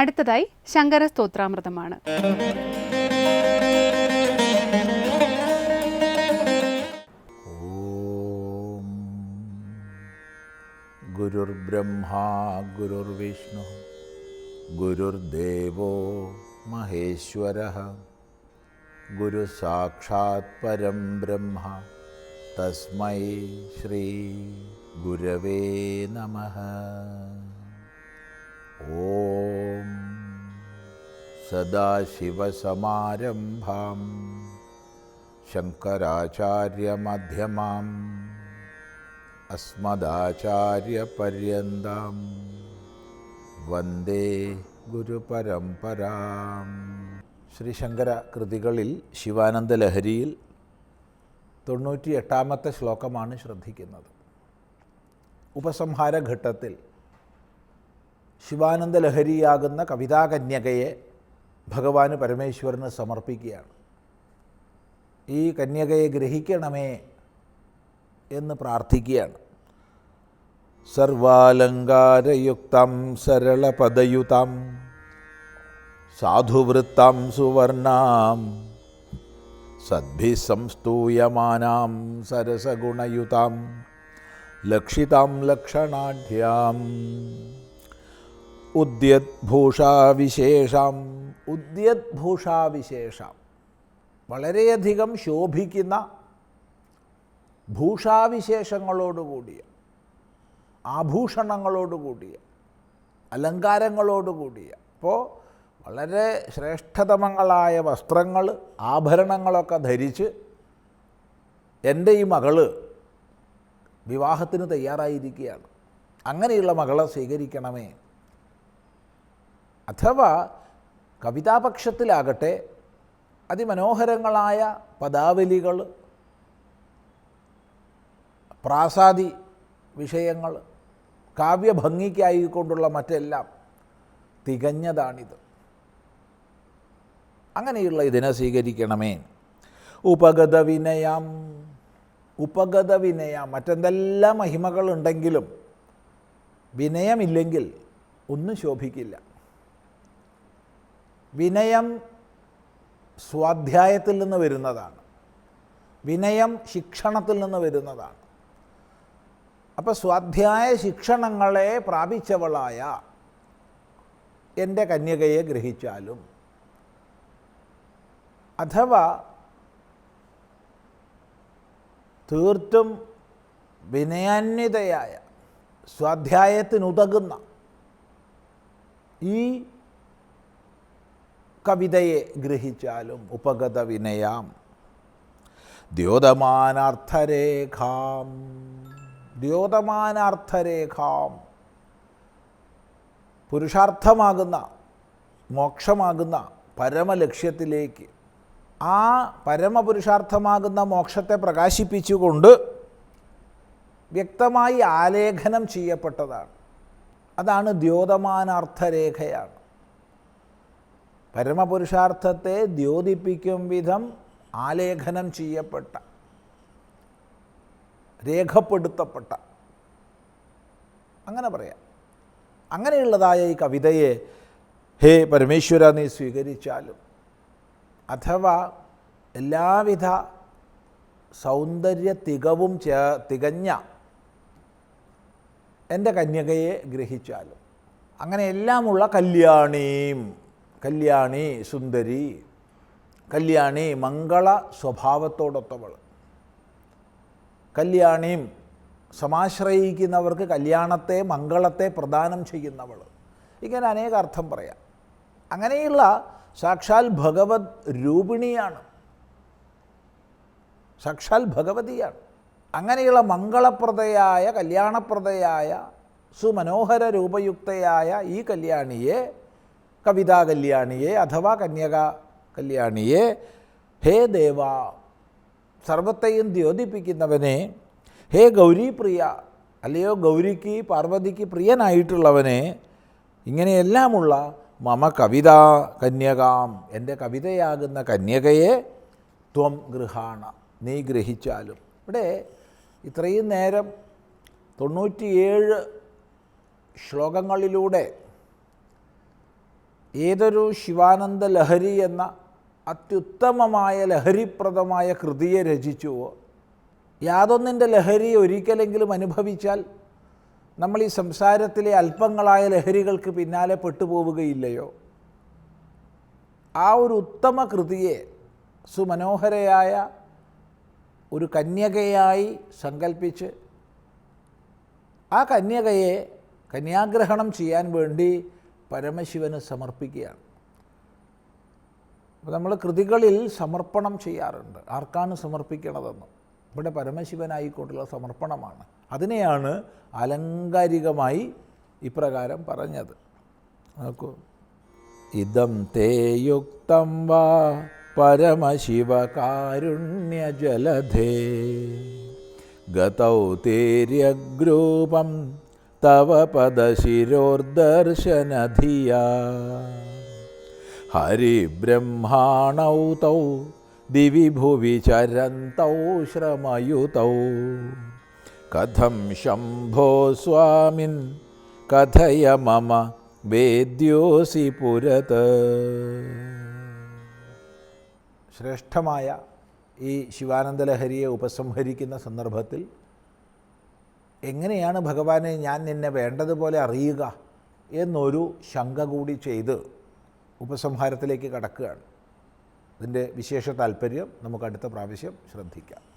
അടുത്തതായി ശങ്കര സ്തോത്രാമൃതമാണ്. ഗുരുർബ്രഹ്മാ ഗുരുർവിഷ്ണു ഗുരുർദേവോ മഹേശ്വര ഗുരു സാക്ഷാത് പരം ബ്രഹ്മ തസ്മൈ ശ്രീ ഗുരവേ നമ. ഓം സദാശിവസമാരംഭാം. ശങ്കരാചാര്യമധ്യമാം. അസ്മദാചാര്യപര്യന്താം. വന്ദേ ഗുരുപരമ്പരാം. ശ്രീശങ്കര കൃതികളിൽ ശിവാനന്ദ ലഹരിയിൽ തൊണ്ണൂറ്റി എട്ടാമത്തെ ശ്ലോകമാണ് ശ്രദ്ധിക്കുന്നത്. ഉപസംഹാര ഘട്ടത്തിൽ ശിവാനന്ദ ലഹരിയാകുന്ന കവിതാകന്യകയെ ഭഗവാന് പരമേശ്വരന് സമർപ്പിക്കുകയാണ്. ഈ കന്യകയെ ഗ്രഹിക്കണമേ എന്ന് പ്രാർത്ഥിക്കുകയാണ്. സർവാലങ്കാരയുക്തം സരളപദയുതം സാധുവൃത്തം സുവർണാം സദ്ഭിസംസ്തൂയമാനാം സരസഗുണയുതാം ലക്ഷിതാം ലക്ഷണാഢ്യാം. ഉദ്യദ്ഭൂഷാവിശേഷം. ഉദ്യദ്ഭൂഷാവിശേഷം. വളരെയധികം ശോഭിക്കുന്ന ഭൂഷാവിശേഷങ്ങളോടുകൂടിയ ആഭൂഷണങ്ങളോടുകൂടിയ അലങ്കാരങ്ങളോടുകൂടിയ അപ്പോൾ വളരെ ശ്രേഷ്ഠതമങ്ങളായ വസ്ത്രങ്ങൾ ആഭരണങ്ങളൊക്കെ ധരിച്ച് എന്റെ ഈ മകൾ വിവാഹത്തിന് തയ്യാറായിരിക്കുകയാണ്. അങ്ങനെയുള്ള മകളെ സ്വീകരിക്കണമേ അഥവാ കവിതാപക്ഷത്തിലാകട്ടെ അതിമനോഹരങ്ങളായ പദാവലികൾ പ്രാസാദി വിഷയങ്ങൾ കാവ്യഭംഗിക്കായിക്കൊണ്ടുള്ള മറ്റെല്ലാം തികഞ്ഞതാണിത്. അങ്ങനെയുള്ള ഇതിനെ സ്വീകരിക്കണമേ. ഉപഗത വിനയം ഉപഗത വിനയം മറ്റെന്തെല്ലാം മഹിമകളുണ്ടെങ്കിലും വിനയമില്ലെങ്കിൽ ഒന്നും ശോഭിക്കില്ല. വിനയം സ്വാധ്യായത്തിൽ നിന്ന് വരുന്നതാണ്. വിനയം ശിക്ഷണത്തിൽ നിന്ന് വരുന്നതാണ്. അപ്പോൾ സ്വാധ്യായ ശിക്ഷണങ്ങളെ പ്രാപിച്ചവളായ എന്റെ കന്യകയെ ഗ്രഹിച്ചാലും അഥവാ തീർത്തും വിനയാന്വിതയായ സ്വാധ്യായത്തിനുതകുന്ന ഈ കവിതയെ ഗ്രഹിച്ചാലും ഉപഗത വിനയാം ദ്യോതമാനാർത്ഥരേഖാം ദ്യോതമാനാർത്ഥരേഖാം. പുരുഷാർത്ഥമാകുന്ന മോക്ഷമാകുന്ന പരമലക്ഷ്യത്തിലേക്ക് ആ പരമപുരുഷാർത്ഥമാകുന്ന മോക്ഷത്തെ പ്രകാശിപ്പിച്ചുകൊണ്ട് വ്യക്തമായി ആലേഖനം ചെയ്യപ്പെട്ടതാണ്. അതാണ് ദ്യോതമാനാർത്ഥരേഖയാണ്. പരമപുരുഷാർത്ഥത്തെ ദ്യോതിപ്പിക്കും വിധം ആലേഖനം ചെയ്യപ്പെട്ട രേഖപ്പെടുത്തപ്പെട്ട. അങ്ങനെ പറയാം. അങ്ങനെയുള്ളതായ ഈ കവിതയെ ഹേ പരമേശ്വര നീ സ്വീകരിച്ചാലും അഥവാ എല്ലാവിധ സൗന്ദര്യ തികവും ചേ തികഞ്ഞ എന്റെ കന്യകയെ ഗ്രഹിച്ചാലും അങ്ങനെയെല്ലാമുള്ള കല്യാണീം കല്യാണി സുന്ദരി കല്യാണി മംഗള സ്വഭാവത്തോടൊത്തവൾ. കല്യാണിയും സമാശ്രയിക്കുന്നവർക്ക് കല്യാണത്തെ മംഗളത്തെ പ്രദാനം ചെയ്യുന്നവൾ. ഇങ്ങനെ അനേക അർത്ഥം പറയാം. അങ്ങനെയുള്ള സാക്ഷാൽ ഭഗവത് രൂപിണിയാണ്. സാക്ഷാൽ ഭഗവതിയാണ്. അങ്ങനെയുള്ള മംഗളപ്രദയായ കല്യാണപ്രദയായ സുമനോഹര രൂപയുക്തയായ ഈ കല്യാണിയെ കവിതാ കല്യാണിയെ അഥവാ കന്യക കല്യാണിയെ ഹേ ദേവ സർവത്തെയും ദ്യോതിപ്പിക്കുന്നവനെ ഹേ ഗൗരി പ്രിയ അല്ലയോ ഗൗരിക്ക് പാർവതിക്ക് പ്രിയനായിട്ടുള്ളവനെ ഇങ്ങനെയെല്ലാമുള്ള മമ കവിത കന്യകാം എന്റെ കവിതയാകുന്ന കന്യകയെ ത്വം ഗൃഹാണ നീ ഗ്രഹിച്ചാലും. ഇവിടെ ഇത്രയും നേരം തൊണ്ണൂറ്റിയേഴ് ശ്ലോകങ്ങളിലൂടെ ഏതൊരു ശിവാനന്ദ ലഹരി എന്ന അത്യുത്തമമായ ലഹരിപ്രദമായ കൃതിയെ രചിച്ചുവോ യാതൊന്നിന്റെ ലഹരി ഒരിക്കലെങ്കിലും അനുഭവിച്ചാൽ നമ്മൾ ഈ സംസാരത്തിലെ അല്പങ്ങളായ ലഹരികൾക്ക് പിന്നാലെ പെട്ടുപോവുകയില്ലയോ? ആ ഒരു ഉത്തമ കൃതിയെ സുമനോഹരയായ ഒരു കന്യകയായി സങ്കല്പിച്ച് ആ കന്യകയെ കന്യാഗ്രഹണം ചെയ്യാൻ വേണ്ടി പരമശിവന് സമർപ്പിക്കുകയാണ്. അപ്പോൾ നമ്മൾ കൃതികളിൽ സമർപ്പണം ചെയ്യാറുണ്ട്. ആർക്കാണ് സമർപ്പിക്കണതെന്ന്? ഇവിടെ പരമശിവനായിക്കൊണ്ടുള്ള സമർപ്പണമാണ്. അതിനെയാണ് ആലങ്കാരികമായി ഇപ്രകാരം പറഞ്ഞത്. നോക്കൂ. ഇതം തേ യുക്തം വാ പരമശിവകാരുണ്യജലധേ ഗതൗ തേര്യഗ്രൂപം തവ പദശിരോർദർശനധിയാ. ഹരിബ്രഹ്മാണൗ തൗ ദിവി ഭുവി ചരന്തൗ ശ്രമയുതൗ. കഥം ശംഭോ സ്വാമിൻ കഥയ മമ വേദ്യോസി പുരത്. ശ്രേഷ്ഠമായ ഈ ശിവാനന്ദലഹരിയെ ഉപസംഹരിക്കുന്ന സന്ദർഭത്തിൽ എങ്ങനെയാണ് ഭഗവാനെ ഞാൻ നിന്നെ വേണ്ടതുപോലെ അറിയുക എന്നൊരു ശങ്ക കൂടി ചെയ്ത് ഉപസംഹാരത്തിലേക്ക് കടക്കുകയാണ്. ഇതിന്റെ വിശേഷ താല്പര്യം നമുക്ക് അടുത്ത പ്രാവശ്യം ശ്രദ്ധിക്കാം.